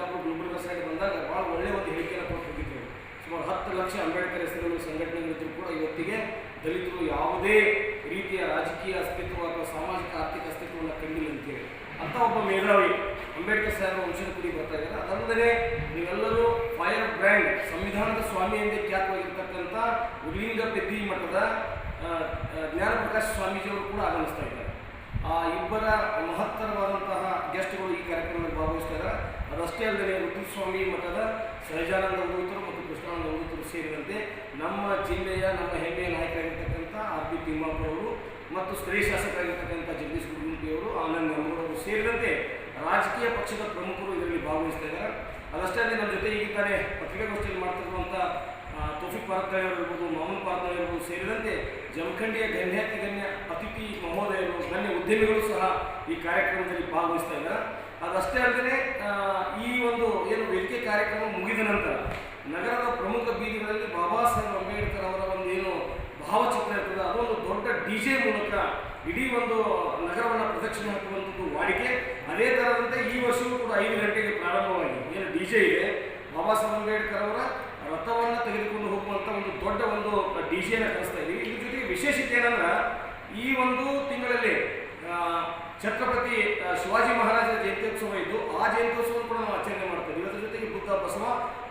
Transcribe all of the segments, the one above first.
Bijapur Gulbarga side ಬಂದಾಗ ಭಾಳ ಒಳ್ಳೆಯ ಒಂದು ಹೇಳಿಕೆಯನ್ನು ಕೊಟ್ಟು ಸುಮಾರು ಹತ್ತು ಲಕ್ಷ ಅಂಬೇಡ್ಕರ್ ಹೆಸರಿನ ಸಂಘಟನೆಗಳಿದ್ದರೂ ಕೂಡ ಇವತ್ತಿಗೆ ದಲಿತರು ಯಾವುದೇ ರೀತಿಯ ರಾಜಕೀಯ ಅಸ್ತಿತ್ವ ಅಥವಾ ಸಾಮಾಜಿಕ ಆರ್ಥಿಕ ಅಸ್ತಿತ್ವವನ್ನು ಕಂಡಿಲ್ಲ ಅಂತೇಳಿ. ಅಂತ ಒಬ್ಬ ಮೇಧಾವಿ ಅಂಬೇಡ್ಕರ್ ಸಾಹೇಬ್ ವಂಶದ ಕುಡಿ ಬರ್ತಾ ಇದ್ದಾರೆ. ಅದಲ್ಲದೆ ನೀವೆಲ್ಲರೂ ಫೈರ್ ಬ್ರ್ಯಾಂಡ್ ಸಂವಿಧಾನದ ಸ್ವಾಮಿ ಎಂದೇ ಖ್ಯಾತವಾಗಿರ್ತಕ್ಕಂಥ ಉರ್ಲಿಂಗ ಪೆದ್ದಿ ಮಠದ ಜ್ಞಾನ ಪ್ರಕಾಶ್ ಜ್ಞಾನಪ್ರಕಾಶ್ ಸ್ವಾಮೀಜಿಯವರು ಕೂಡ ಆಗಮಿಸ್ತಾ ಇದ್ದಾರೆ. ಆ ಇಬ್ಬರ ಮಹತ್ತರವಾದಂತಹ ಗೆಸ್ಟ್ಗಳು ಈ ಕಾರ್ಯಕ್ರಮದಲ್ಲಿ ಭಾಗವಹಿಸ್ತಾ ಇದ್ದಾರೆ. ಅದಷ್ಟೇ ಅಲ್ಲದೆ ಋತುಸ್ವಾಮಿ ಮಠದ ಸಹಜಾನಂದ ಉಳಿತರು ಮತ್ತು ಕೃಷ್ಣಾನಂದ ಉಳಿತರು ಸೇರಿದಂತೆ ನಮ್ಮ ಜಿಲ್ಲೆಯ ನಮ್ಮ ಹೆಮ್ಮೆಯ ನಾಯಕರಾಗಿರ್ತಕ್ಕಂಥ ಆರ್ ಬಿ ತಿಮ್ಮಾಪುರವರು ಮತ್ತು ಸ್ಥಳೀಯ ಶಾಸಕರಾಗಿರ್ತಕ್ಕಂಥ ಜಗದೀಶ್ ಗುರುಮೂರ್ತಿಯವರು ಆನಂದ್ ಅವರು ಸೇರಿದಂತೆ ರಾಜಕೀಯ ಪಕ್ಷದ ಪ್ರಮುಖರು ಇದರಲ್ಲಿ ಭಾಗವಹಿಸ್ತಾ ಇದ್ದಾರೆ. ಅದಷ್ಟೇ ನಮ್ಮ ಜೊತೆ ಈಗಿದ್ದಾರೆ ಪತ್ರಿಕಾಗೋಷ್ಠಿಯಲ್ಲಿ ಮಾಡ್ತಿರುವಂಥ ತೌಫಿಕ್ ಪಾರ್ತಾಳಿ ಇರ್ಬೋದು ಮಾಮೂನ್ ಪಾರ್ತಾಳಿ ಇರ್ಬೋದು ಸೇರಿದಂತೆ ಜಮಖಂಡಿಯ ಗಣ್ಯಾತಿ ಗಣ್ಯ ಅತಿಥಿ ಮಹೋದಯರು ಗಣ್ಯ ಉದ್ಯಮಿಗಳು ಸಹ ಈ ಕಾರ್ಯಕ್ರಮದಲ್ಲಿ ಭಾಗವಹಿಸ್ತಾ ಇದ್ದಾರೆ. ಅದಷ್ಟೇ ಅಲ್ಲದೆ ಈ ಒಂದು ಏನು ವೇದಿಕೆ ಕಾರ್ಯಕ್ರಮ ಮುಗಿದ ನಂತರ ನಗರದ ಪ್ರಮುಖ ಬೀದಿಗಳಲ್ಲಿ ಬಾಬಾ ಸಾಹೇಬ್ ಅಂಬೇಡ್ಕರ್ ಅವರ ಒಂದು ಏನು ಭಾವಚಿತ್ರ ಇರ್ತದೆ, ಅದೊಂದು ದೊಡ್ಡ ಡಿ ಜೆ ಮೂಲಕ ಇಡೀ ಒಂದು ನಗರವನ್ನು ಪ್ರದಕ್ಷಿಣೆ ಹಾಕುವಂಥದ್ದು ವಾಡಿಕೆ. ಅದೇ ಥರದಂತೆ ಈ ವರ್ಷವೂ ಕೂಡ ಐದು ಗಂಟೆಗೆ ಪ್ರಾರಂಭವಾಗಿದೆ. ಏನು ಡಿ ಜೆ ಇದೆ, ಬಾಬಾ ಸಾಹೇಬ್ ಅಂಬೇಡ್ಕರ್ ಅವರ ರಥವನ್ನು ತೆಗೆದುಕೊಂಡು ಹೋಗುವಂಥ ಒಂದು ದೊಡ್ಡ ಒಂದು ಡಿ ಜೆನ ಕಳಿಸ್ತಾ ಇದ್ದೀವಿ. ಇದ್ರ ಜೊತೆಗೆ ವಿಶೇಷತೆ ಏನಂದ್ರೆ ಈ ಒಂದು ತಿಂಗಳಲ್ಲಿ ಛತ್ರಪತಿ ಶಿವಾಜಿ ಮಹಾರಾಜರ ಜಯಂತ್ಯೋತ್ಸವ ಇದ್ದು, ಆ ಜಯಂತ್ಯೋತ್ಸವ ಕೂಡ ನಾವು ಆಚರಣೆ ಮಾಡ್ತಾ ಇದ್ದೀವಿ. ಅದರ ಜೊತೆಗೆ ಬುದ್ಧ, ಬಸವ,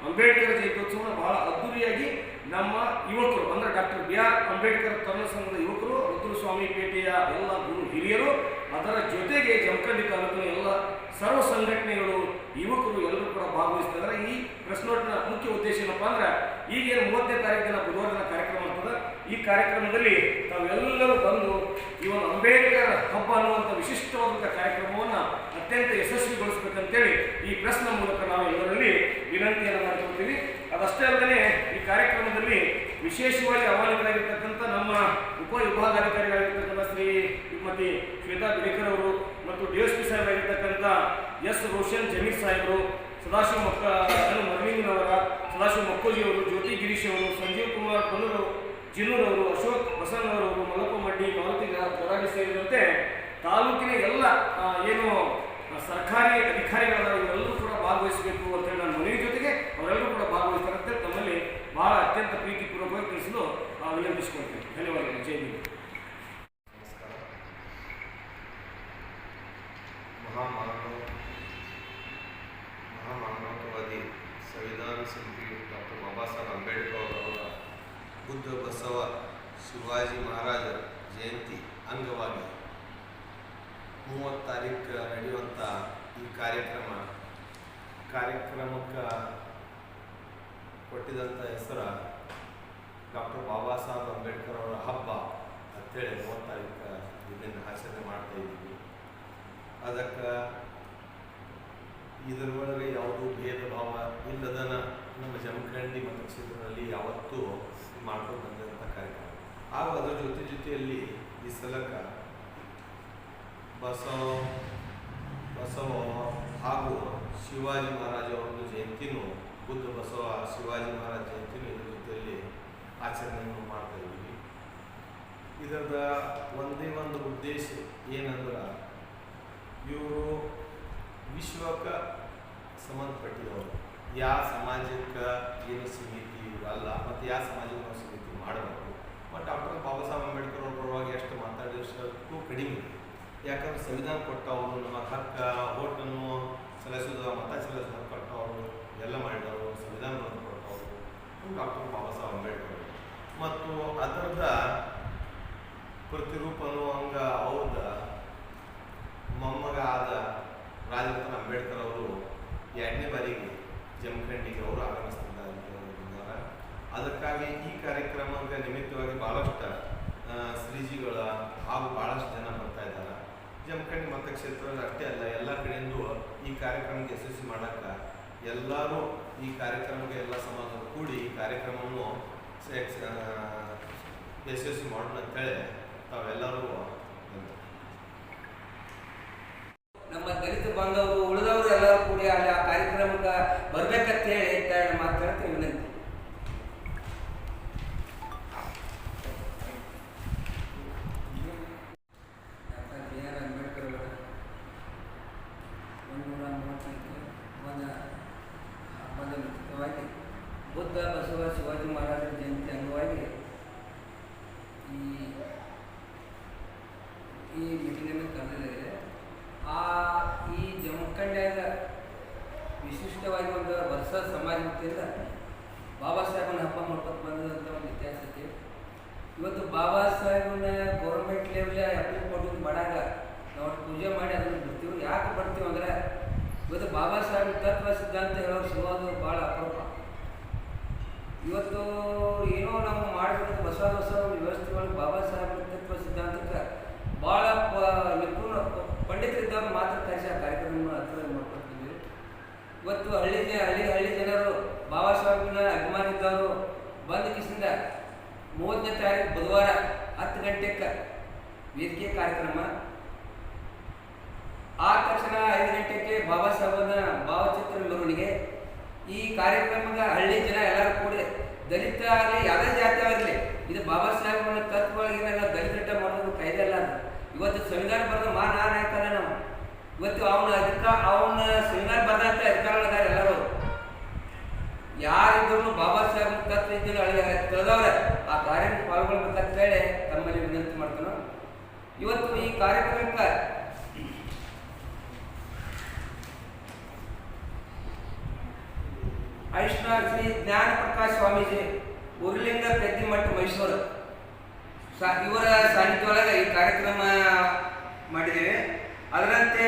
ಅಂಬೇಡ್ಕರ್ ಜಯಂತ್ಯೋತ್ಸವನ ಬಹಳ ಅದ್ದೂರಿಯಾಗಿ ನಮ್ಮ ಯುವಕರು, ಅಂದ್ರೆ doctor B R Ambedkar Tamil ಸಂಘದ ಯುವಕರು, ರುದ್ರಸ್ವಾಮಿ ಪೇಟೆಯ ಎಲ್ಲ ಅದರ ಜೊತೆಗೆ ಜಮಖಂಡಿ ತಾಲೂಕಿನ ಎಲ್ಲ ಸರ್ವ ಸಂಘಟನೆಗಳು, ಯುವಕರು ಎಲ್ಲರೂ ಕೂಡ ಭಾಗವಹಿಸ್ತಾರೆ ಈ ಪ್ರೆಸ್ ನೋಟ್ನ ಮುಖ್ಯ ಉದ್ದೇಶ ಏನಪ್ಪ ಅಂದ್ರೆ, ಈಗೇನು ಮೂವತ್ತನೇ ತಾರೀಕಿನ ಬುಧವಾರ ಕಾರ್ಯಕ್ರಮ ಆಗ್ತದೆ ಈ ಕಾರ್ಯಕ್ರಮದಲ್ಲಿ ತಾವೆಲ್ಲರೂ ಬಂದು ಈ ಒಂದು ಅಂಬೇಡ್ಕರ್ ಹಬ್ಬ ಅನ್ನುವಂಥ ವಿಶಿಷ್ಟವಾದಂಥ ಕಾರ್ಯಕ್ರಮವನ್ನು ಅತ್ಯಂತ ಯಶಸ್ವಿಗೊಳಿಸ್ಬೇಕಂತೇಳಿ ಈ ಪ್ರೆಸ್ನ ಮೂಲಕ ನಾವು ಎಲ್ಲರಲ್ಲಿ ವಿನಂತಿಯನ್ನು ಮಾಡ್ಕೊಳ್ತೀವಿ. ಅದಷ್ಟೇ ಅಲ್ಲದೆ ಈ ಕಾರ್ಯಕ್ರಮದಲ್ಲಿ ವಿಶೇಷವಾಗಿ ಆಹ್ವಾನಿತರಾಗಿರ್ತಕ್ಕಂಥ ಉಪ ವಿಭಾಗಾಧಿಕಾರಿಗಳಾಗಿರ್ತಕ್ಕಂಥ ಶ್ರೀ ಶ್ರೀಮತಿ ಶ್ವೇತಾ ಬಿಡೇಕರ್ ಅವರು ಮತ್ತು ಡಿ ಎಸ್ ಪಿ ಸಾಹೇಬರಾಗಿರ್ತಕ್ಕಂಥ ಎಸ್ ರೋಷನ್ ಜಮೀರ್ ಸಾಹೇಬರು, ಸದಾಶಿವ ಮಕ್ಕ ಅವರ ಸದಾಶಿವ ಮಕ್ಕೋಜಿ ಅವರು, ಜ್ಯೋತಿ ಗಿರೀಶ್ ಅವರು, ಸಂಜೀವ್ ಕುಮಾರ್ ಪನ್ನೂರು ಜಿನ್ನೂರವರು ಅಶೋಕ್ ಬಸನ್ನವರವರು ಮಲಪ ಮಡ್ಡಿ, ಮಾರುತಿ ಗರಾಡಿ ಸೇರಿದಂತೆ ತಾಲೂಕಿನ ಎಲ್ಲ ಏನು ಸರ್ಕಾರಿ ಅಧಿಕಾರಿಗಳ ಇವರೆಲ್ಲರೂ ಕೂಡ ಭಾಗವಹಿಸಬೇಕು ಅಂತ ಹೇಳಿ ನಾನು ಮನವಿ ಜೊತೆಗೆ ಅವರೆಲ್ಲರೂ ಕೂಡ ಭಾಗವಹಿಸ್ತಾರೆ ತಮ್ಮಲ್ಲಿ ಬಹಳ ಅತ್ಯಂತ ಪ್ರೀತಿಪೂರ್ವಕವಾಗಿ ತಿಳಿಸಲು ವಿನಂತಿಸಿಕೊಳ್ತೀನಿ. ಧನ್ಯವಾದಗಳು ಜೈ ಹಿಂದ್ ನಮಸ್ಕಾರ ಮಹಾಮಾನವ ಮಹಾಮಾನವತಾವಾದಿ ಸಂವಿಧಾನ ಶಿಲ್ಪಿ ಡಾಕ್ಟರ್ ಬಾಬಾ ಸಾಹೇಬ್ ಅಂಬೇಡ್ಕರ್ ಅವರ ಬುದ್ಧ ಬಸವ ಶಿವಾಜಿ ಮಹಾರಾಜರ ಜಯಂತಿ ಅಂಗವಾಗಿ ಮೂವತ್ತು ತಾರೀಕು ನಡೆಯುವಂಥ ಈ ಕಾರ್ಯಕ್ರಮ. ಕಾರ್ಯಕ್ರಮಕ್ಕೆ ಕೊಟ್ಟಿದಂಥ ಹೆಸರು ಡಾಕ್ಟರ್ ಬಾಬಾ ಸಾಹೇಬ್ ಅಂಬೇಡ್ಕರ್ ಅವರ ಹಬ್ಬ ಅಂತೇಳಿ ಮೂವತ್ತು ತಾರೀಕು ಇದನ್ನು ಆಚರಣೆ ಮಾಡ್ತಾ ಇದ್ದೀವಿ. ಅದಕ್ಕೆ ಇದರೊಳಗೆ ಯಾವುದೂ ಭೇದ ಭಾವ ಇಲ್ಲದನ ನಮ್ಮ ಜಮಖಂಡಿ ಮತಕ್ಷೇತ್ರದಲ್ಲಿ ಯಾವತ್ತೂ ಮಾಡ್ಕೊಂಡು ಬಂದಂಥ ಕಾರ್ಯಕ್ರಮ. ಹಾಗೂ ಅದರ ಜೊತೆ ಜೊತೆಯಲ್ಲಿ ಈ ಸಲಕ ಬಸವ ಬಸವ ಹಾಗೂ ಶಿವಾಜಿ ಮಹಾರಾಜ ಒಂದು ಜಯಂತಿನೂ ಬುದ್ಧ ಬಸವ ಶಿವಾಜಿ ಮಹಾರಾಜ ಜಯಂತಿನೂ ಇದರ ಜೊತೆಯಲ್ಲಿ ಆಚರಣೆಯನ್ನು ಮಾಡ್ತಾ ಇದ್ದೀವಿ. ಇದರದ ಒಂದೇ ಒಂದು ಉದ್ದೇಶ ಏನಂದ್ರೆ ಇವರು ವಿಶ್ವಕ್ಕೆ ಸಂಬಂಧಪಟ್ಟಿದವರು. ಯಾವ ಸಮಾಜಕ್ಕೆ ಏನು ಸಮಿತಿ ಅಲ್ಲ, ಮತ್ತು ಯಾವ ಸಮಾಜಕ್ಕೆ ನಾವು ಸಮಿತಿ ಮಾಡಬೇಕು ಮತ್ತು ಡಾಕ್ಟರ್ ಬಾಬಾ ಸಾಹೇಬ್ ಅಂಬೇಡ್ಕರ್ ಅವ್ರ ಪರವಾಗಿ ಎಷ್ಟು ಮಾತಾಡಿದಷ್ಟು ಕಡಿಮೆ. ಯಾಕಂದ್ರೆ ಸಂವಿಧಾನ ಕೊಟ್ಟವರು, ನಮ್ಮ ಹಕ್ಕ ಓಟನ್ನು ಸಲ್ಲಿಸೋದು ಮತ ಚಲಾಯಿಸೋದು ಹಕ್ಕು ಕೊಟ್ಟವರು, ಎಲ್ಲ ಮಾಡಿದವರು, ಸಂವಿಧಾನವನ್ನು ಕೊಟ್ಟವರು ಡಾಕ್ಟರ್ ಬಾಬಾ ಸಾಹೇಬ್ ಅಂಬೇಡ್ಕರ್ ಅವರು. ಮತ್ತು ಅದರದ ಪ್ರತಿರೂಪನು ಹಂಗ ಅವ್ರದ ಮೊಮ್ಮಗ ಆದ ರಾಜರತ್ನ ಅಂಬೇಡ್ಕರ್ ಅವರು ಎರಡನೇ ಬಾರಿಗೆ ಜಮಖಂಡಿಗೆ ಅವರು ಆಗಮಿಸ್ತಿದ್ದಾರೆ ಅದಕ್ಕಾಗಿ ಈ ಕಾರ್ಯಕ್ರಮಕ್ಕೆ ನಿಮಿತ್ತವಾಗಿ ಭಾಳಷ್ಟು ಶ್ರೀಜಿಗಳ ಹಾಗೂ ಭಾಳಷ್ಟು ಜನ ಬರ್ತಾ ಇದ್ದಾರೆ. ಜಮಖಂಡಿ ಮತಕ್ಷೇತ್ರದಲ್ಲಿ ಅಷ್ಟೇ ಅಲ್ಲ, ಎಲ್ಲ ಕಡೆಯಿಂದ ಈ ಕಾರ್ಯಕ್ರಮಕ್ಕೆ ಯಶಸ್ವಿ ಮಾಡೋಕ್ಕೆ ಎಲ್ಲರೂ ಈ ಕಾರ್ಯಕ್ರಮಕ್ಕೆ ಎಲ್ಲ ಸಮಾಜ ಕೂಡಿ ಈ ಕಾರ್ಯಕ್ರಮವನ್ನು ಯಶಸ್ವಿ ಮಾಡೋಣ ಅಂತೇಳಿ ತಾವೆಲ್ಲರೂ ನಮ್ಮ ದಲಿತ ಬಾಂಧವರು, ಉಳಿದವರು ಎಲ್ಲರೂ ಕೂಡಿ ಆ ಕಾರ್ಯಕ್ರಮಕ್ಕೆ ಬರ್ಬೇಕಂತ ಹೇಳಿ ಎರಡು ಮಾತಾಡ್ತೀನಿ ವಿನಂತಿ ಡಾಕ್ಟರ್ ಬಿ ಆರ್ ಅಂಬೇಡ್ಕರ್ ಅವರ ಒಂದೂರ ಮೂವತ್ತೈದು ಒಂದು ಬಸವ ಶಿವಾಜಿ ಮಹಾರಾಜರ ಜಯಂತಿ ಅಂಗವಾಗಿ ಈ ಈ ಮೀಟಿಂಗನ್ನು ಕರೆದಿದ್ದಾರೆ. ಆ ಈ ಜಮಖಂಡ್ಯಾಗ ವಿಶಿಷ್ಟವಾಗಿ ಒಂದು ವರ್ಷ ಸಮಾಜ ವತಿಯಿಂದ ಬಾಬಾ ಸಾಹೇಬನ ಹಬ್ಬ ಮಾಡ್ಕೊತ ಬಂದಂಥ ಒಂದು ಇತಿಹಾಸ ಐತಿ ಇವತ್ತು ಬಾಬಾ ಸಾಹೇಬನ ಗೌರ್ಮೆಂಟ್ ಲೆವೆಲ್ ಅಪ್ಲೈ ಕೊಟ್ಟು ಮಾಡಾಗ ನಾವು ಪೂಜೆ ಮಾಡಿ ಅದನ್ನು ಬಿಡ್ತೀವಿ. ಯಾಕೆ ಬರ್ತೀವಿ ಅಂದ್ರೆ, ಇವತ್ತು ಬಾಬಾ ಸಾಹೇಬ್ ತತ್ವ ಸಿದ್ಧಾಂತ ಹೇಳೋರು ಶಿವಾದು ಭಾಳ ಅಪರೂಪ. ಇವತ್ತು ಏನೋ ನಾವು ಮಾಡಬೇಕು ಹೊಸ ಹೊಸ ವ್ಯವಸ್ಥೆಗಳು ಬಾಬಾ ಸಾಹೇಬ್ ತತ್ವ ಸಿದ್ಧಾಂತಕ್ಕೆ ಭಾಳ ಪ- ನಿಪುಣ ಪಂಡಿತರಿದ್ದವ್ರು ಮಾತ್ರ ಕರೆಸಿ ಆ ಕಾರ್ಯಕ್ರಮ ಹತ್ರ ಮಾಡ್ಕೊಳ್ತೀವಿ ಇವತ್ತು ಹಳ್ಳಿ ಹಳ್ಳಿ ಹಳ್ಳಿ ಜನರು, ಬಾಬಾ ಸಾಹೇಬ್ನ ಅಭಿಮಾನಿದ್ದವರು ಬಂದ ಕಿಸಿಂದ ಮೂವತ್ತನೇ ತಾರೀಕು ಬುಧವಾರ ಹತ್ತು ಗಂಟೆಗೆ ವೇದಿಕೆ ಕಾರ್ಯಕ್ರಮ. ಆ ತಕ್ಷಣ ಐದು ಗಂಟೆಗೆ ಬಾಬಾ ಸಾಹೇಬನ ಭಾವಚಿತ್ರ ಮೆರವಣಿಗೆ. ಈ ಕಾರ್ಯಕ್ರಮದ ಹಳ್ಳಿ ಜನ ಎಲ್ಲರೂ ಕೂಡಿ ದಲಿತ ಆಗಲಿ, ಯಾವುದೇ ಜಾತಿ ಆಗಲಿ, ಇದು ಬಾಬಾ ಸಾಹೇಬ್ ತತ್ವಗಳಿಗೆ ನಾವು ದಲಿತ ಮಾಡೋದು ಕಾಯ್ದೆ ಅಲ್ಲ ಇವತ್ತು ಸಂವಿಧಾನ ಬರೆದು ಮಾ ನಾಯಕನ ನಾವು. ಇವತ್ತು ಅವನ ಅಧಿಕಾರ ಅವನ ಸಂವಿಧಾನ ಬರೆದಂತ ಅಧಿಕಾರಿಗಳಿದ್ದಾರೆ ಎಲ್ಲರೂ. ಯಾರಿದ್ರು ಬಾಬಾ ಸಾಹೇಬ್ ತತ್ವ ಇದ್ದಿಲ್ಲ ಹಳ್ಳಿ ತಿಳಿದವ್ರೆ. ಆ ಕಾರ್ಯಕ್ರಮ ಪಾಲ್ಗೊಳ್ಬೇಕಂತ ಹೇಳಿ ತಮ್ಮಲ್ಲಿ ವಿನಂತಿ ಮಾಡ್ತಾನೆ. ಇವತ್ತು ಈ ಕಾರ್ಯಕ್ರಮಕ್ಕೆ ಐಷ್ಣ ಶ್ರೀ ಜ್ಞಾನ ಪ್ರಕಾಶ್ ಸ್ವಾಮೀಜಿ ಉರ್ಲಿಂಗ ಪ್ರತಿಮಠ ಮೈಸೂರು. ಇವರ ಸಾನ್ನಿಧ್ಯ ಒಳಗೆ ಈ ಕಾರ್ಯಕ್ರಮ ಮಾಡಿದ್ದೇವೆ. ಅದರಂತೆ